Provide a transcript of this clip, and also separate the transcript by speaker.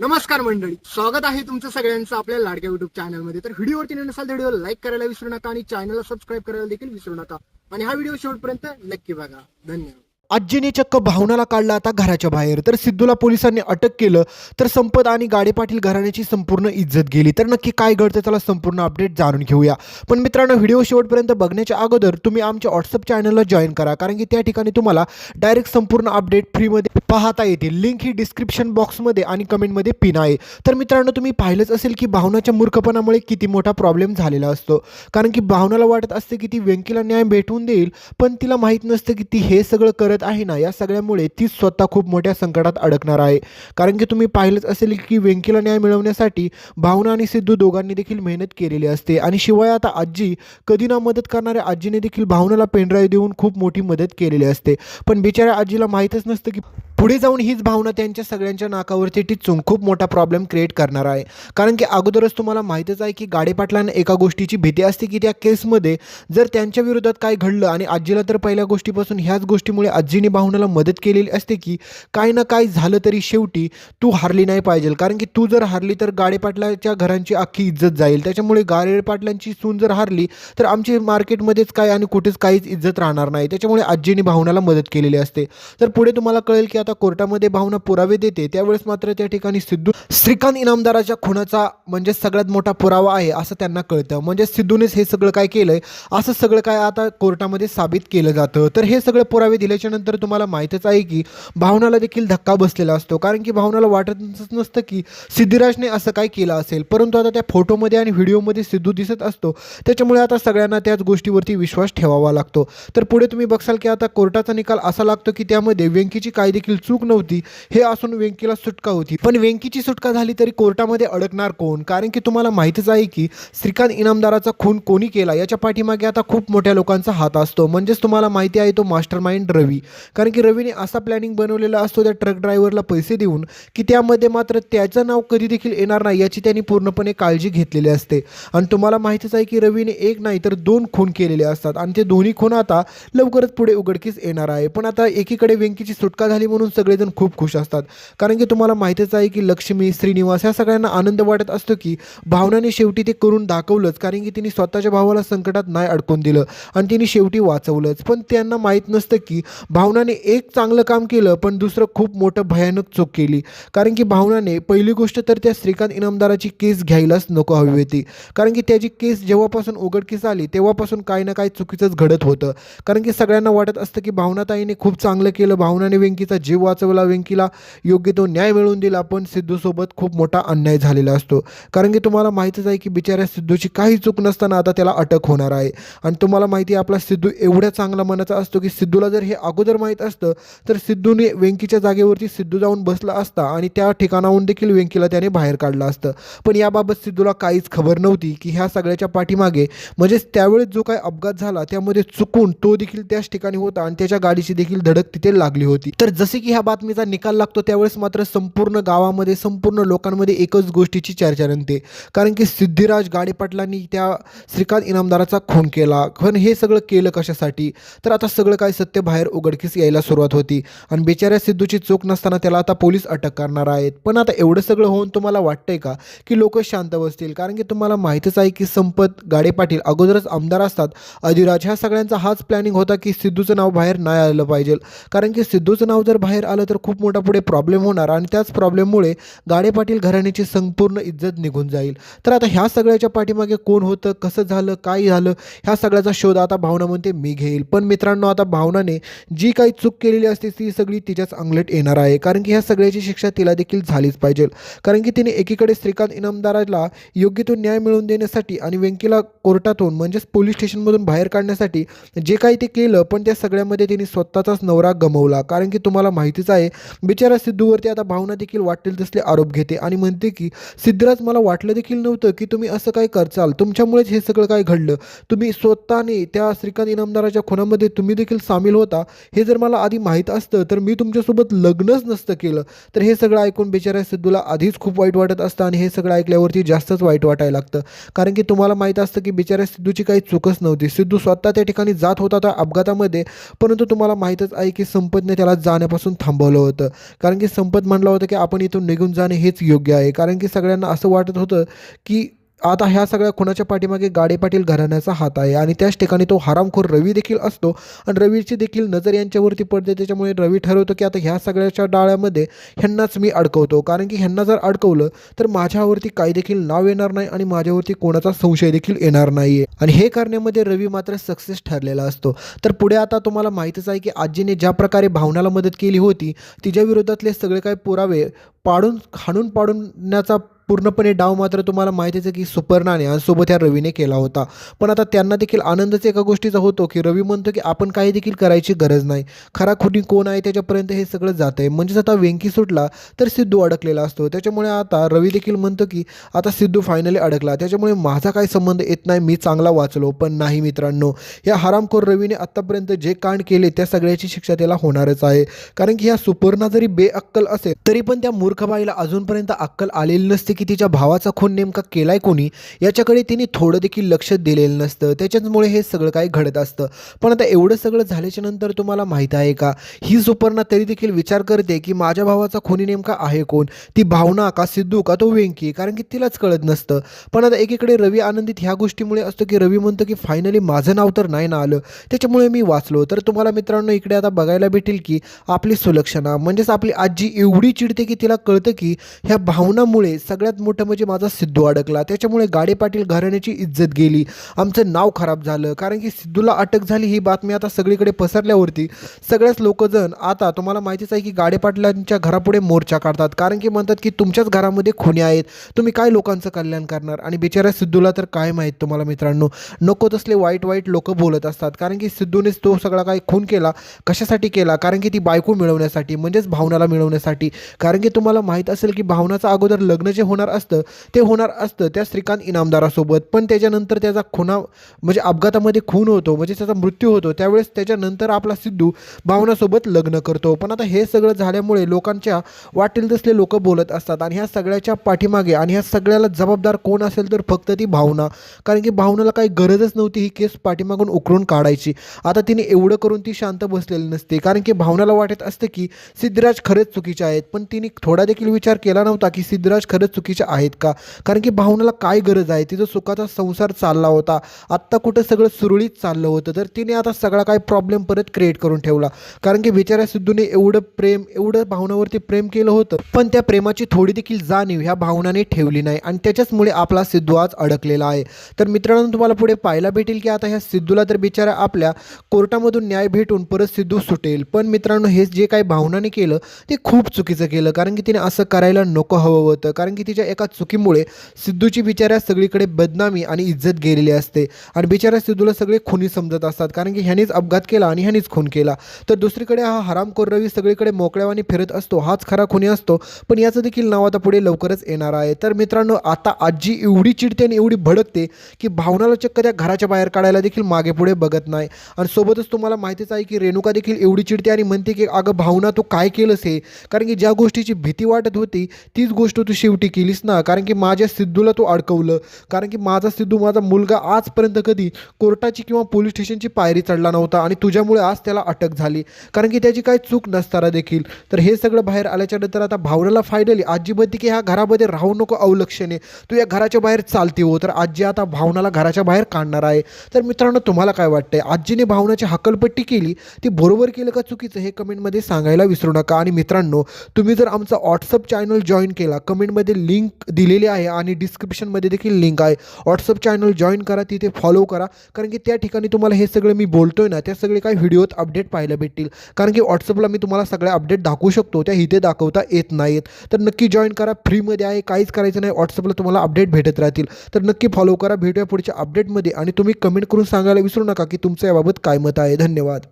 Speaker 1: नमस्कार मंडळी स्वागत आहे तुमचं सगळ्यांचं आपल्या लाडक्या युट्यूब चॅनलमध्ये तर व्हिडिओवरती नसाल तर व्हिडिओ लाईक करायला विसरू नका आणि चॅनलला सबस्क्राईब करायला देखील विसरू नका. आणि हा व्हिडिओ शेवटपर्यंत नक्की बघा. धन्यवाद.
Speaker 2: आजीने चक्क भावनाला काढला आता घराच्या बाहेर. तर सिद्धूला पोलिसांनी अटक केलं तर संपत आणि गाडे पाटील घराण्याची संपूर्ण इज्जत गेली. तर नक्की काय घडतं त्याला संपूर्ण अपडेट जाणून घेऊया. पण मित्रांनो व्हिडिओ शेवटपर्यंत बघण्याच्या अगोदर तुम्ही आमच्या व्हॉट्सअप चॅनलला जॉईन करा. कारण की त्या ठिकाणी तुम्हाला डायरेक्ट संपूर्ण अपडेट फ्रीमध्ये पाहता येतील. लिंक ही डिस्क्रिप्शन बॉक्समध्ये आणि कमेंटमध्ये पिन आहे. तर मित्रांनो तुम्ही पाहिलंच असेल की भावनाच्या मूर्खपणामुळे किती मोठा प्रॉब्लेम झालेला असतो. कारण की भावनाला वाटत असते की ती व्यंकीला न्याय भेटवून देईल पण तिला माहीत नसतं की ती हे सगळं करत आहे ना? या सगळ्यामुळे ती स्वतः खूप मोठ्या संकटात अडकणार आहे. कारण की तुम्ही पाहिलंच असेल की व्यंकीला न्याय मिळवण्यासाठी भावना आणि सिद्धू दोघांनी देखील मेहनत केलेली असते. आणि शिवाय आता आजी कधी ना मदत करणाऱ्या आजीने देखील भावनाला पेनड्राईव्ह देऊन खूप मोठी मदत केलेली असते. पण बिचाऱ्या आजीला माहीतच नसतं की पुढे जाऊन हीच भावना त्यांच्या सगळ्यांच्या नाकावरती टिचून खूप मोठा प्रॉब्लेम क्रिएट करणार आहे. कारण की अगोदरच तुम्हाला माहीतच आहे की गाडेपाटलांना एका गोष्टीची भीती असते की त्या केसमध्ये जर त्यांच्या विरोधात काय घडलं आणि आजीला तर पहिल्या गोष्टीपासून ह्याच गोष्टीमुळे आजीने भावनाला मदत केलेली असते की काय ना काय झालं तरी शेवटी तू हारली नाही पाहिजे. कारण की तू जर हारली तर गाडेपाटलाच्या घरांची अख्खी इज्जत जाईल. त्याच्यामुळे गाडेपाटलांची सून जर हारली तर आमची मार्केटमध्येच काय आणि कुठेच काहीच इज्जत राहणार नाही. त्याच्यामुळे आजीने भावनाला मदत केलेली असते. तर पुढे तुम्हाला कळेल की आता कोर्टामध्ये भावना पुरावे देते. त्यावेळेस मात्र त्या ठिकाणी सिद्धू श्रीकांत इनामदाराच्या खुनाचा म्हणजे सगळ्यात मोठा पुरावा आहे असं त्यांना कळतं. म्हणजे सिद्धूनेच हे सगळं काय केलंय? असं सगळं काय आता कोर्टामध्ये साबित केलं जातं. तर हे सगळं पुरावे दिल्याच्या झाल्यानंतर तुम्हाला माहीतच आहे की भावनाला देखील धक्का बसलेला असतो. कारण की भावनाला वाटतच नसतं की सिद्धिराजने असं काय केलं असेल. परंतु आता त्या फोटोमध्ये आणि व्हिडिओमध्ये सिद्धू दिसत असतो. त्याच्यामुळे आता सगळ्यांना त्याच गोष्टीवरती विश्वास ठेवावा लागतो. तर पुढे तुम्ही बघसाल की आता कोर्टाचा निकाल असा लागतो की त्यामध्ये व्यंकीची काय देखील चूक नव्हती. हे असून व्यंकीला सुटका होती. पण व्यंकीची सुटका झाली तरी कोर्टामध्ये अडकणार कोण? कारण की तुम्हाला माहीतच आहे की श्रीकांत इनामदाराचा खून कोणी केला? याच्या पाठीमागे आता खूप मोठ्या लोकांचा हात असतो. म्हणजेच तुम्हाला माहिती आहे तो मास्टर माइंड रवी. कारण की रवीने असा प्लॅनिंग बनवलेला असतो त्या ट्रक ड्रायव्हरला पैसे देऊन की त्यामध्ये मात्र त्याचं नाव कधी देखील येणार नाही याची त्यांनी पूर्णपणे काळजी घेतलेली असते. आणि तुम्हाला माहितीच आहे की रवीने एक नाही तर दोन खून केलेले असतात. आणि ते दोन्ही खून आता लवकरच पुढे उघडकीस येणार आहे. पण आता एकीकडे व्यंकीची सुटका झाली म्हणून सगळेजण खूप खुश असतात. कारण की तुम्हाला माहितीच आहे की लक्ष्मी श्रीनिवास ह्या सगळ्यांना आनंद वाटत असतो की भावनाने शेवटी ते करून दाखवलंच. कारण की तिने स्वतःच्या भावाला संकटात नाही अडकून दिलं. आणि तिने शेवटी वाचवलंच. पण त्यांना माहीत नसतं की भावनाने एक चांगलं काम केलं पण दुसरं खूप मोठं भयानक चूक केली. कारण की भावनाने पहिली गोष्ट तर त्या श्रीकांत इनामदाराची केस घ्यायलाच नको हवी होती कारण की त्याची केस जेव्हापासून उघडकीस आली तेव्हापासून काही ना काही चुकीचंच घडत होतं. कारण की सगळ्यांना वाटत असतं की भावनाताईने खूप चांगलं केलं भावनाने वेंकीचा जीव वाचवला वेंकीला योग्य तो न्याय मिळवून दिला पण सिद्धूसोबत खूप मोठा अन्याय झालेला असतो. कारण की तुम्हाला माहीतच आहे की बिचाऱ्या सिद्धूची काही चूक नसताना आता त्याला अटक होणार आहे. आणि तुम्हाला माहिती आहे आपला सिद्धू एवढ्या चांगला मनाचा असतो की सिद्धूला जर हे अगोदर माहीत असतं तर सिद्धूने वेंकीच्या जागेवरती सिद्धू जाऊन बसला असता आणि त्या ठिकाणाहून देखील वेंकीला त्याने बाहेर काढलं असतं. पण याबाबत सिद्धूला काहीच खबर नव्हती की ह्या सगळ्याच्या पाठीमागे म्हणजेच त्यावेळेस जो काय अपघात झाला त्यामध्ये चुकून तो देखील त्याच ठिकाणी होता आणि त्याच्या गाडीची देखील धडक तिथे लागली होती. तर जसे की ह्या बातमीचा निकाल लागतो त्यावेळेस मात्र संपूर्ण गावामध्ये संपूर्ण लोकांमध्ये एकच गोष्टीची चर्चा रंगते. कारण की सिद्धिराज गाडेपाटलांनी त्या श्रीकांत इनामदाराचा खून केला. पण हे सगळं केलं कशासाठी? तर आता सगळं काय सत्य बाहेर उघडकीस यायला सुरुवात होती. आणि बिचाऱ्या सिद्धूची चूक नसताना त्याला आता पोलीस अटक करणार आहेत. पण आता एवढं सगळं होऊन तुम्हाला वाटतंय का की लोक शांत बसतील? कारण की तुम्हाला माहीतच आहे की संपत गाडे पाटील अगोदरच आमदार असतात. अधिराज ह्या सगळ्यांचा हाच प्लॅनिंग होता की सिद्धूचं नाव बाहेर नाही आलं पाहिजे. कारण की सिद्धूचं नाव जर बाहेर आलं तर खूप मोठा पुढे प्रॉब्लेम होणार आणि त्याच प्रॉब्लेममुळे गाडे पाटील घराण्याची संपूर्ण इज्जत निघून जाईल. तर आता ह्या सगळ्याच्या पाठीमागे कोण होतं? कसं झालं? काय झालं? ह्या सगळ्याचा शोध आता भावना म्हणते मी घेईल. पण मित्रांनो आता भावनाने जी काही चूक केलेली असते ती सगळी तिच्याच अंगलट येणार आहे. कारण की ह्या सगळ्याची शिक्षा तिला देखील झालीच पाहिजे. कारण की तिने एकीकडे श्रीकांत इनामदाराला योग्य तो न्याय मिळवून देण्यासाठी आणि व्यंकीला कोर्टातून म्हणजेच पोलीस स्टेशनमधून बाहेर काढण्यासाठी जे काही ते केलं पण त्या सगळ्यामध्ये तिने स्वतःचाच नवरा गमवला. कारण की तुम्हाला माहितीच आहे बिचारा सिद्धूवरती आता भावना देखील वाटेल तसले आरोप घेते आणि म्हणते की सिद्धराज मला वाटलं देखील नव्हतं की तुम्ही असं काय करचाल. तुमच्यामुळेच हे सगळं काय घडलं. तुम्ही स्वतःने त्या श्रीकांत इनामदाराच्या खुनामध्ये तुम्ही देखील सामील होता. हे जर मला आधी माहीत असतं तर मी तुमच्यासोबत लग्नच नसतं केलं. तर हे सगळं ऐकून बिचाऱ्या सिद्धूला आधीच खूप वाईट वाटत असतं आणि हे सगळं ऐकल्यावरती जास्तच वाईट वाटायला लागतं. कारण की तुम्हाला माहीत असतं की बिचाऱ्या सिद्धूची काही चूकच नव्हती. सिद्धू स्वतः त्या ठिकाणी जात होता त्या अपघातामध्ये परंतु तुम्हाला माहीतच आहे की संपतने त्याला जाण्यापासून थांबवलं होतं. कारण की संपत म्हणलं होतं की आपण इथून निघून जाणे हेच योग्य आहे. कारण की सगळ्यांना असं वाटत होतं की आता ह्या सगळ्या खुनाच्या पाठीमागे गाडे पाटील घराण्याचा हात आहे आणि त्याच ठिकाणी तो हरामखोर रवी देखील असतो. आणि रवीची देखील नजर यांच्यावरती पडते. त्याच्यामुळे रवी ठरवतो की आता ह्या सगळ्याच्या डाळ्यामध्ये ह्यांनाच मी अडकवतो. कारण की ह्यांना जर अडकवलं तर माझ्यावरती काही देखील नाव येणार नाही आणि माझ्यावरती कोणाचा संशय देखील येणार नाही आहे आणि हे करण्यामध्ये रवी मात्र सक्सेस ठरलेला असतो. तर पुढे आता तुम्हाला माहीतच आहे की आजीने ज्या प्रकारे भावनाला मदत केली होती तिच्या विरोधातले सगळे काही पुरावे पाडून हाणून पाडण्याचा पूर्णपणे डाव मात्र तुम्हाला माहितीच आहे की सुपर्णाने आणि सोबत ह्या रवीने केला होता. पण आता त्यांना देखील आनंदच एका गोष्टीचा होतो की रवी म्हणतो की आपण काही देखील करायची गरज नाही. खरा खुनी कोण आहे त्याच्यापर्यंत हे सगळं जात आहे म्हणजेच आता वेंकी सुटला तर सिद्धू अडकलेला असतो. त्याच्यामुळे आता रवी देखील म्हणतो की आता सिद्धू फायनली अडकला. त्याच्यामुळे माझा काही संबंध येत नाही. मी चांगला वाचलो पण नाही मित्रांनो. या हरामखोर रवीने आत्तापर्यंत जे कांड केले त्या सगळ्याची शिक्षा त्याला होणारच आहे. कारण की ह्या सुपर्णा जरी बेअक्कल असेल तरी पण त्या मूर्खबाईला अजूनपर्यंत अक्कल आलेली नसते की तिच्या भावाचा खून नेमका केलाय कोणी याच्याकडे तिने थोडं देखील लक्ष दिलेलं नसतं. त्याच्याचमुळे हे सगळं काही घडत असतं. पण आता एवढं सगळं झाल्याच्यानंतर तुम्हाला माहीत आहे का? ही सुपर्णा तरी देखील विचार करते की माझ्या भावाचा खुनी नेमका आहे कोण? ती भावना का सिद्धू का तो वेंकी कारण की तिलाच कळत नसतं. पण आता एकीकडे रवी आनंदित ह्या गोष्टीमुळे असतो की रवी म्हणतो की फायनली माझं नाव तर नाही ना आलं. त्याच्यामुळे मी वाचलो. तर तुम्हाला मित्रांनो इकडे आता बघायला भेटेल की आपली सुलक्षणा म्हणजेच आपली आजी एवढी चिडते की तिला कळतं की ह्या भावनामुळे सगळ्या सगळ्यात मोठं म्हणजे माझा सिद्धू अडकला. त्याच्यामुळे गाडे पाटील घराण्याची इज्जत गेली. आमचं नाव खराब झालं. कारण की सिद्धूला अटक झाली ही बातमी आता सगळीकडे पसरल्यावरती. सगळ्याच लोकजण आता तुम्हाला माहितीच आहे की गाडे पाटलांच्या घरापुढे मोर्चा काढतात. कारण की म्हणतात की तुमच्याच घरामध्ये खुनी आहेत. तुम्ही काय लोकांचं कल्याण करणार? आणि बिचाऱ्या सिद्धूला तर काय माहीत तुम्हाला मित्रांनो? नको तसले वाईट वाईट लोक बोलत असतात. कारण की सिद्धूनेच तो सगळा काही खून केला. कशासाठी केला? कारण की ती बायको मिळवण्यासाठी म्हणजेच भावनाला मिळवण्यासाठी. कारण की तुम्हाला माहीत असेल की भावनाचं अगोदर लग्न जे होणार असतं ते होणार असतं त्या श्रीकांत इनामदारासोबत. पण त्याच्यानंतर त्याचा खुना म्हणजे अपघातामध्ये खून होतो म्हणजे त्याचा मृत्यू होतो त्यावेळेस त्याच्यानंतर आपला सिद्धू भावनासोबत लग्न करतो. पण आता हे सगळं झाल्यामुळे लोकांच्या वाटेल तसले लोक बोलत असतात आणि ह्या सगळ्याच्या पाठीमागे आणि ह्या सगळ्याला जबाबदार कोण असेल तर फक्त ती भावना. कारण की भावनाला काही गरजच नव्हती ही केस पाठीमागून उकरून काढायची. आता तिने एवढं करून ती शांत बसलेली नसते. कारण की भावनाला वाटत असते की सिद्धराज खरेच चुकीचे आहेत. पण तिने थोडा देखील विचार केला नव्हता की सिद्धराज खरंच चुकीच्या आहेत का? कारण की भावनाला काय गरज आहे? तिचा सुखाचा संसार चालला होता. आत्ता कुठं सगळं सुरळीत चाललं होतं. तर तिने आता सगळा काय प्रॉब्लेम परत क्रिएट करून ठेवला. कारण की बिचाऱ्या सिद्धूने एवढं प्रेम एवढं भावनावरती प्रेम केलं होतं. पण त्या प्रेमाची थोडी देखील जाणीव ह्या भावनाने ठेवली नाही. आणि त्याच्याचमुळे आपला सिद्धू आज अडकलेला आहे. तर मित्रांनो तुम्हाला पुढे पाहायला भेटेल की आता ह्या सिद्धूला तर बिचारा आपल्या कोर्टामधून न्याय भेटून परत सिद्धू सुटेल. पण मित्रांनो हे जे काही भावनाने केलं ते खूप चुकीचं केलं. कारण की तिने असं करायला नको हवं होतं. कारण की तिच्या एका चुकीमुळे सिद्धूची बिचाऱ्या सगळीकडे बदनामी आणि इज्जत गेलेली असते. आणि बिचाऱ्या सिद्धूला सगळे खुनी समजत असतात. कारण की ह्यानेच अपघात केला आणि ह्यानेच खून केला. तर दुसरीकडे हा हरामखोर रवी सगळीकडे मोकळ्यावानी फिरत असतो. हाच खरा खुनी असतो. पण याचं देखील नाव आता पुढे लवकरच येणार आहे. तर मित्रांनो आता आजी एवढी चिडते आणि एवढी भडकते की भावनाला चक्क त्या घराच्या बाहेर काढायला देखील मागे पुढे बघत नाही. आणि सोबतच तुम्हाला माहितीच आहे की रेणुका देखील एवढी चिडते आणि म्हणते की अगं भावना तू काय केलंस हे? कारण की ज्या गोष्टीची भीती वाटत होती तीच गोष्ट तू शेवटी केलीस ना? कारण की माझ्या सिद्धूला तू अडकवलं. कारण की माझा सिद्धू माझा मुलगा आजपर्यंत कधी कोर्टाची किंवा पोलीस स्टेशनची पायरी चढला नव्हता आणि तुझ्यामुळे आज त्याला अटक झाली. कारण की त्याची काही चूक नसताना देखील. तर हे सगळं बाहेर आल्याच्यानंतर आता भावनाला फायनली आजी म्हणते की ह्या घरामध्ये राहू नको अवलक्षणे. तू या घराच्या बाहेर चालते हो. तर आजी आता भावनाला घराच्या बाहेर काढणार आहे. तर मित्रांनो तुम्हाला काय वाटतंय? आजीने भावनाची हकलपट्टी केली? ती बरोबर केलं का चुकीचं? हे कमेंटमध्ये सांगायला विसरू नका. आणि मित्रांनो तुम्ही जर आमचा व्हॉट्सअप चॅनल जॉईन केला कमेंटमध्ये लिंक दिलेली आहे आणि डिस्क्रिप्शनमध्ये देखील लिंक आहे. व्हॉट्सअप चॅनल जॉईन करा तिथे फॉलो करा. कारण की त्या ठिकाणी तुम्हाला हे सगळं मी बोलतोय ना त्या सगळे काही व्हिडिओत अपडेट पाहायला भेटतील. कारण की व्हॉट्सअपला मी तुम्हाला सगळ्या अपडेट दाखवू शकतो त्या इथे दाखवता येत नाहीत. तर नक्की जॉईन करा फ्रीमध्ये आहे काहीच करायचं नाही व्हॉट्सअपला तुम्हाला अपडेट भेटत राहतील. तर नक्की फॉलो करा भेटूया पुढच्या अपडेटमध्ये आणि तुम्ही कमेंट करून सांगायला विसरू नका की तुमचं याबाबत काय मत आहे. धन्यवाद.